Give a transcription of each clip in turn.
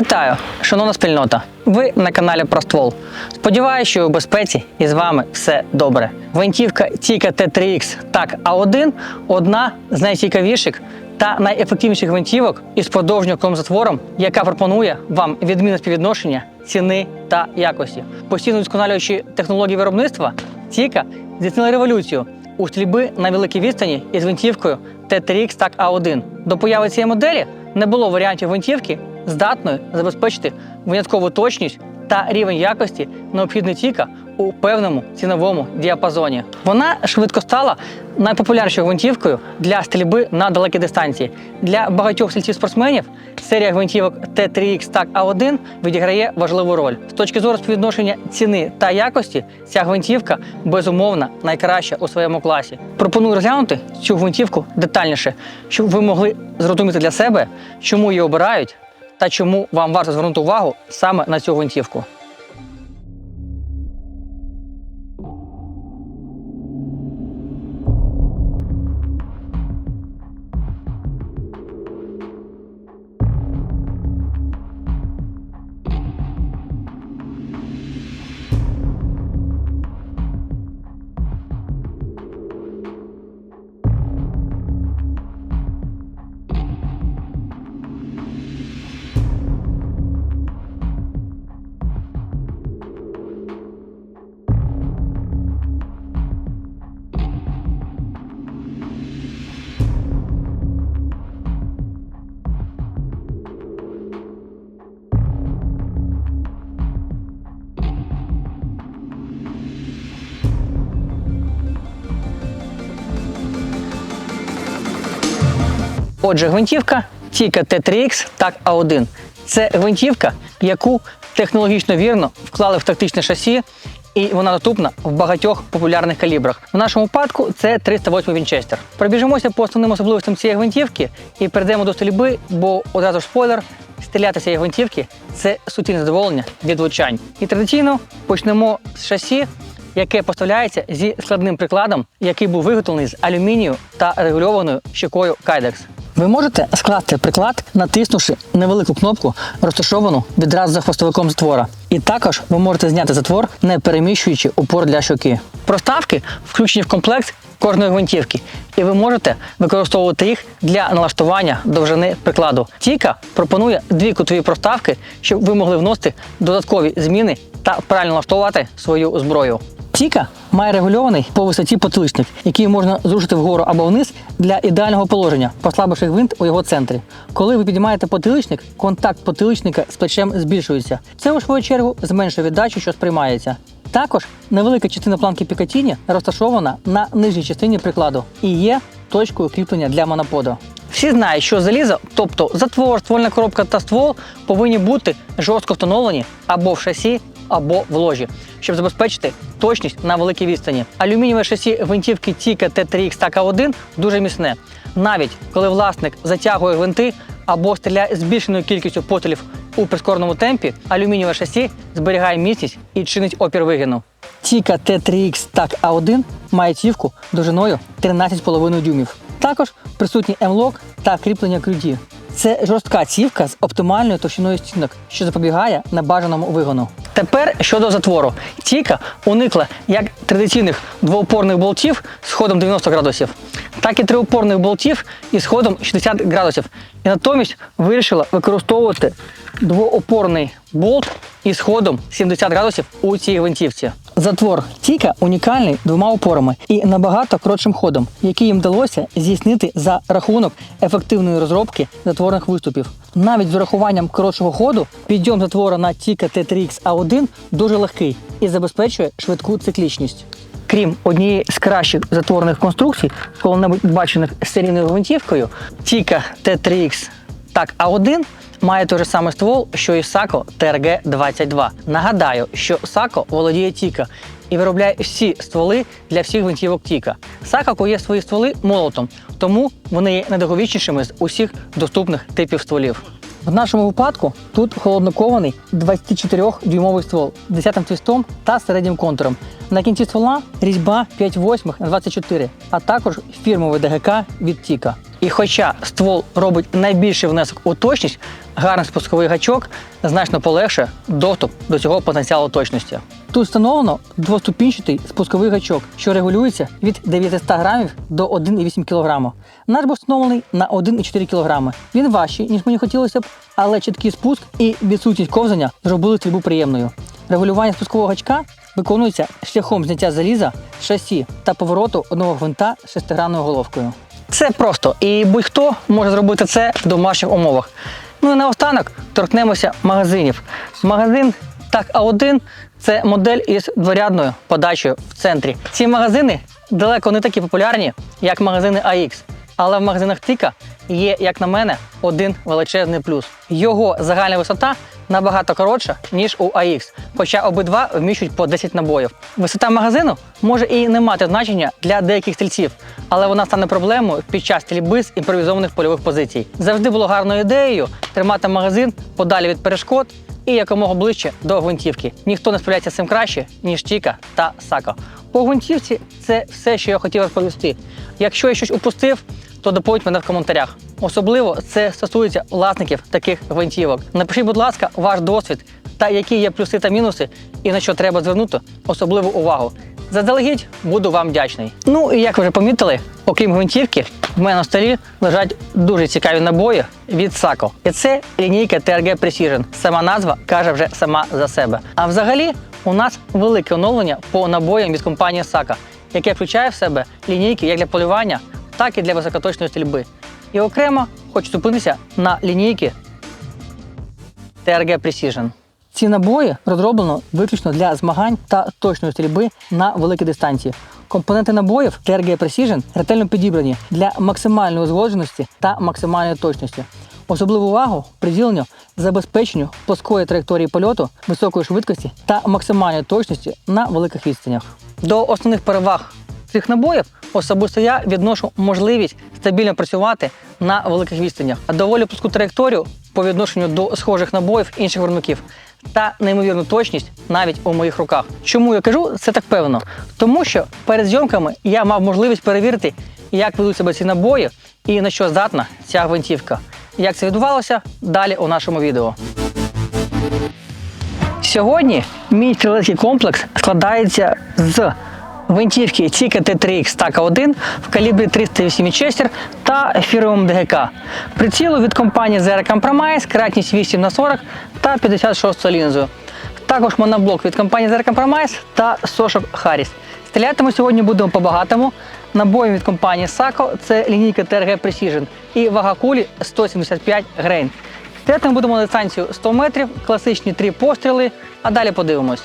Вітаю, шановна спільнота! Ви на каналі Проствол. Сподіваюся, що у безпеці і з вами все добре. Гвинтівка Tika T3X TAC A1 одна з найцікавіших та найефективніших гвинтівок із подовжняком затвором, яка пропонує вам відмінне співвідношення ціни та якості. Постійно вдосконалюючи технології виробництва, Tika здійснила революцію у стрільби на великій відстані із гвинтівкою T3X TAC A1. До появи цієї моделі не було варіантів гвинтівки, здатної забезпечити виняткову точність та рівень якості необхідний тіка у певному ціновому діапазоні. Вона швидко стала найпопулярнішою гвинтівкою для стрільби на далекі дистанції. Для багатьох стрільців-спортсменів серія гвинтівок T3X TAC A1 відіграє важливу роль. З точки зору співвідношення ціни та якості, ця гвинтівка безумовно найкраща у своєму класі. Пропоную розглянути цю гвинтівку детальніше, щоб ви могли зрозуміти для себе, чому її обирають та чому вам варто звернути увагу саме на цю гвинтівку. Отже, гвинтівка Tika T3X TAC A1. Це гвинтівка, яку технологічно вірно вклали в тактичне шасі, і вона доступна в багатьох популярних калібрах. В нашому випадку це 308 Вінчестер. Пробіжимося по основним особливостям цієї гвинтівки і перейдемо до стрільби, бо одразу ж спойлер. Стріляти цієї гвинтівки це суцільне задоволення від влучань. І традиційно почнемо з шасі, яке поставляється зі складним прикладом, який був виготовлений з алюмінію та регульованою щекою Kydex. Ви можете скласти приклад, натиснувши невелику кнопку, розташовану відразу за хвостовиком затвора. І також ви можете зняти затвор, не переміщуючи упор для щоки. Проставки включені в комплект кожної гвинтівки, і ви можете використовувати їх для налаштування довжини прикладу. Тіка пропонує дві кутові проставки, щоб ви могли вносити додаткові зміни та правильно налаштувати свою зброю. Тіка має регульований по висоті потиличник, який можна зрушити вгору або вниз для ідеального положення, послабивши гвинт у його центрі. Коли ви піднімаєте потиличник, контакт потиличника з плечем збільшується. Це у свою чергу зменшує віддачу, що сприймається. Також невелика частина планки Пікатіні розташована на нижній частині прикладу і є точкою кріплення для моноподу. Всі знають, що залізо, тобто затвор, ствольна коробка та ствол, повинні бути жорстко встановлені або в шасі, або в ложі, щоб забезпечити точність на великій відстані. Алюмінієве шасі гвинтівки Tika T3X TAC A1 дуже міцне. Навіть коли власник затягує гвинти або стріляє збільшеною кількістю пострілів у прискореному темпі, алюмінієве шасі зберігає міцність і чинить опір вигину. Tika T3X TAC A1 має цівку довжиною 13,5 дюймів. Також присутній М-лок та кріплення QD. Це жорстка цівка з оптимальною товщиною стінок, що запобігає небажаному вигону. Тепер щодо затвору. Тіка уникла як традиційних двоупорних болтів з ходом 90 градусів, так і триупорних болтів із ходом 60 градусів. І натомість вирішила використовувати двоопорний болт із ходом 70 градусів у цій гвинтівці. Затвор Тіка унікальний двома опорами і набагато коротшим ходом, який їм вдалося здійснити за рахунок ефективної розробки затворних виступів. Навіть з урахуванням коротшого ходу підйом затвора на Tika T3X A1 дуже легкий і забезпечує швидку циклічність. Крім однієї з кращих затворних конструкцій, коли-небудь бачених серійною гвинтівкою, Tika T3X TAC A1 має той же самий ствол, що і Sako TRG-22. Нагадаю, що Sako володіє Тіка і виробляє всі стволи для всіх гвинтівок Тіка. Sako кує свої стволи молотом, тому вони є найдовговічнішими з усіх доступних типів стволів. В нашому випадку тут холоднокований 24-дюймовий ствол з 10 твістом та середнім контуром. На кінці ствола різьба 5 восьмих на 24, а також фірмовий ДГК від Тіка. І хоча ствол робить найбільший внесок у точність, гарний спусковий гачок значно полегшує доступ до цього потенціалу точності. Тут встановлено двоступінчатий спусковий гачок, що регулюється від 900 грамів до 1,8 кг. Наш був встановлений на 1,4 кг. Він важчий, ніж мені хотілося б, але чіткий спуск і відсутність ковзання зробили стрільбу приємною. Регулювання спускового гачка виконується шляхом зняття заліза шасі та повороту одного гвинта з шестигранною головкою. Це просто, і будь-хто може зробити це в домашніх умовах. Ну і наостанок торкнемося магазинів. Магазин так А1 це модель із дворядною подачею в центрі. Ці магазини далеко не такі популярні, як магазини AX. Але в магазинах Тика є, як на мене, один величезний плюс. Його загальна висота набагато коротша, ніж у AX, хоча обидва вміщують по 10 набоїв. Висота магазину може і не мати значення для деяких стрільців, але вона стане проблемою під час стрільби з імпровізованих польових позицій. Завжди було гарною ідеєю тримати магазин подалі від перешкод і якомога ближче до гвинтівки. Ніхто не справляється з цим краще, ніж Тіка та Сако. По гвинтівці це все, що я хотів розповісти. Якщо я щось упустив, то доповідь мене в коментарях. Особливо це стосується власників таких гвинтівок. Напишіть, будь ласка, ваш досвід та які є плюси та мінуси, і на що треба звернути особливу увагу. Заздалегідь буду вам вдячний. Ну і як ви вже помітили, окрім гвинтівки, в мене на столі лежать дуже цікаві набої від Сако. І це лінійка TRG Precision. Сама назва каже вже сама за себе. А взагалі, у нас велике оновлення по набоям від компанії Сака, яке включає в себе лінійки як для полювання, так і для високоточної стрільби. І окремо хочу зупинитися на лінійки TRG Precision. Ці набої розроблено виключно для змагань та точної стрільби на великій дистанції. Компоненти набоїв TRG Precision ретельно підібрані для максимальної узгодженості та максимальної точності. Особливу увагу приділено забезпеченню плоскої траєкторії польоту, високої швидкості та максимальної точності на великих відстанях. До основних переваг цих набоїв особисто я відношу можливість стабільно працювати на великих відстанях, а доволі плоску траєкторію по відношенню до схожих набоїв інших виробників та неймовірну точність навіть у моїх руках. Чому я кажу це так певно? Тому що перед зйомками я мав можливість перевірити, як ведуть себе ці набої і на що здатна ця гвинтівка. Як це відбувалося далі у нашому відео. Сьогодні мій стрілецький комплекс складається з гвинтівки Tika T3X TACA 1 в калібрі 308 Честер та фірмовим ДГК. Прицілу від компанії Zero Compromise, кратність 8 на 40 та 56 лінзою. Також моноблок від компанії Zero Compromise та сошок Harris. Стріляти ми сьогодні будемо по-багатому. Набоєм від компанії Sako це лінійка TRG Precision і вага кулі 175 грейн. Стріляти ми будемо на дистанцію 100 метрів, класичні три постріли, а далі подивимось.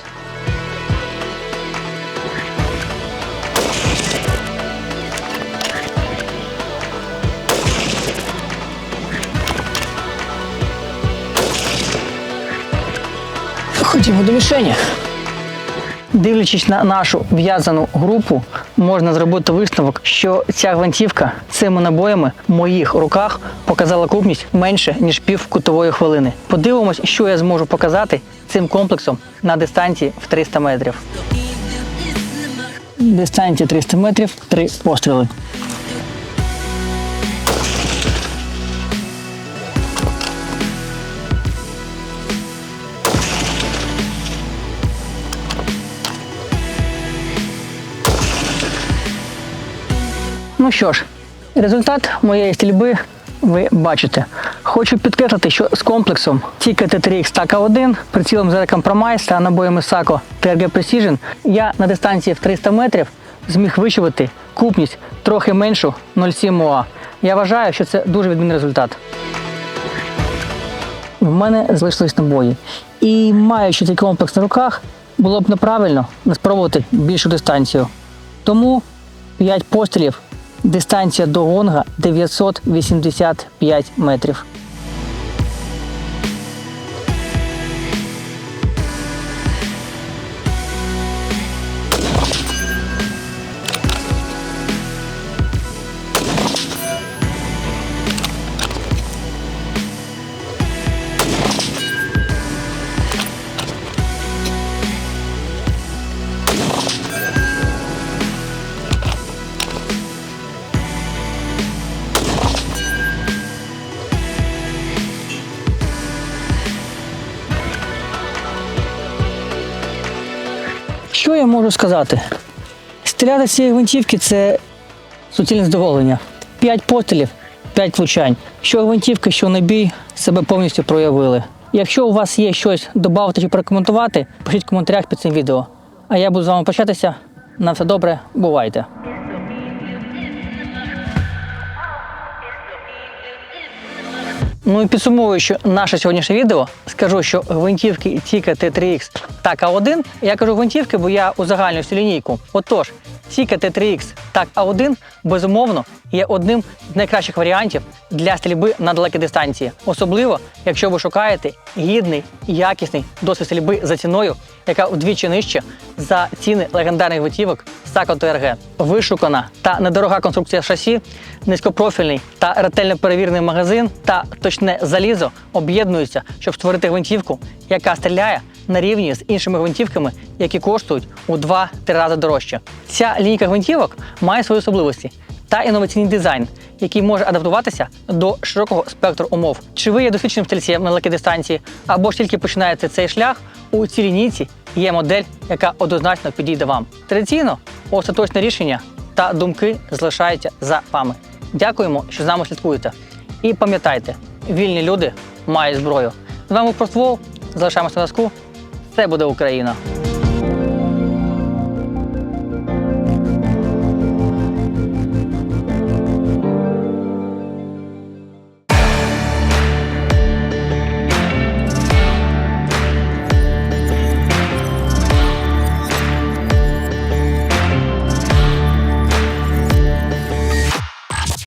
Ходімо до мішені. Дивлячись на нашу в'язану групу, можна зробити висновок, що ця гвинтівка цими набоями в моїх руках показала крупність менше ніж пів кутової хвилини. Подивимось, що я зможу показати цим комплексом на дистанції в 300 метрів. Дистанція 300 метрів, три постріли. Ну що ж, результат моєї стрільби ви бачите. Хочу підкреслити, що з комплексом Tika T3X TACA 1, прицілом Zero Compromise та набоями Sako TRG Precision я на дистанції в 300 метрів зміг вичувати крупність трохи меншу 0,7 МОА. Я вважаю, що це дуже відмінний результат. В мене залишились набої. І маючи цей комплекс на руках, було б неправильно не спробувати більшу дистанцію. Тому 5 пострілів, дистанція до гонга 985 метрів. Я можу сказати? Стріляти з цієї гвинтівки це суцільне здоволення. П'ять пострілів, п'ять влучань. Що гвинтівка, що набій себе повністю проявили. Якщо у вас є щось додати чи прокоментувати, пишіть в коментарях під цим відео. А я буду з вами прощатися. На все добре, бувайте. Ну і підсумовуючи наше сьогоднішнє відео, скажу, що гвинтівки Тіка T3X та К1, я кажу гвинтівки, бо я узагальнюю всю лінійку. Отож, Tika T3X та K1 безумовно є одним з найкращих варіантів для стрільби на далекі дистанції, особливо якщо ви шукаєте гідний, якісний досвід стрільби за ціною, яка вдвічі нижче за ціни легендарних гвинтівок Sako TRG. Вишукана та недорога конструкція шасі, низькопрофільний та ретельно перевірений магазин та точне залізо об'єднуються, щоб створити гвинтівку, яка стріляє на рівні з іншими гвинтівками, які коштують у 2-3 рази дорожче. Ця лінійка гвинтівок має свої особливості та інноваційний дизайн, який може адаптуватися до широкого спектру умов. Чи ви є досвідченим стрільцем на далекій дистанції, або ж тільки починаєте цей шлях, у цій лінійці є модель, яка однозначно підійде вам. Традиційно остаточне рішення та думки залишаються за вами. Дякуємо, що з нами слідкуєте. І пам'ятайте, вільні люди мають зброю. З вами Проствол, залишаємося на зв'язку. Це буде Україна.